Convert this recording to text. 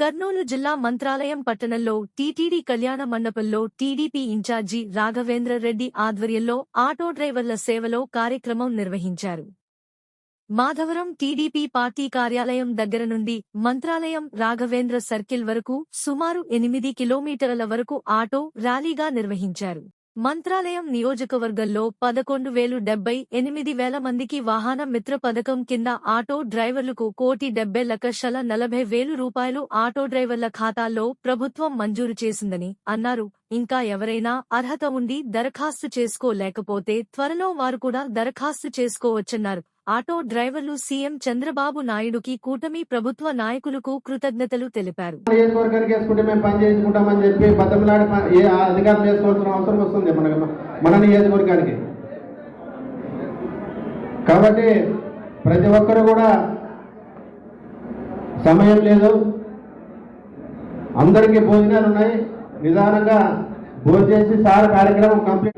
కర్నూలు జిల్లా మంత్రాలయం పట్టణంలో టీటీడీ కళ్యాణ మండపంలో టీడీపీ ఇన్ఛార్జి రాఘవేంద్ర రెడ్డి ఆధ్వర్యంలో ఆటో డ్రైవర్ల సేవలో కార్యక్రమం నిర్వహించారు. మాధవరం టీడీపీ పార్టీ కార్యాలయం దగ్గర నుండి మంత్రాలయం రాఘవేంద్ర సర్కిల్ వరకు సుమారు ఎనిమిది కిలోమీటర్ల వరకు ఆటో ర్యాలీగా నిర్వహించారు. మంత్రాలయం నియోజకవర్గంలో పదకొండు వేలు డెబ్బై ఎనిమిది వేల మందికి వాహన మిత్ర పథకం కింద ఆటో డ్రైవర్లకు కోటి డెబ్బై లక్షల నలభై వేలు రూపాయలు ఆటో డ్రైవర్ల ఖాతాల్లో ప్రభుత్వం మంజూరు చేసిందని అన్నారు. ఇంకా ఎవరైనా అర్హత ఉండి దరఖాస్తు చేసుకోలేకపోతే త్వరలో వారు కూడా దరఖాస్తు చేసుకోవచ్చన్నారు. ఆటో డ్రైవర్లు సీఎం చంద్రబాబు నాయుడుకి కూటమి ప్రభుత్వ నాయకులకు కృతజ్ఞతలు తెలిపారు. కాబట్టి ప్రతి ఒక్కరు కూడా సమయం లేదు. అందరికీ భోజనాలు ఉన్నాయి. నిదానంగా భోజనం చేసి సార్ కార్యక్రమం కంప్లీట్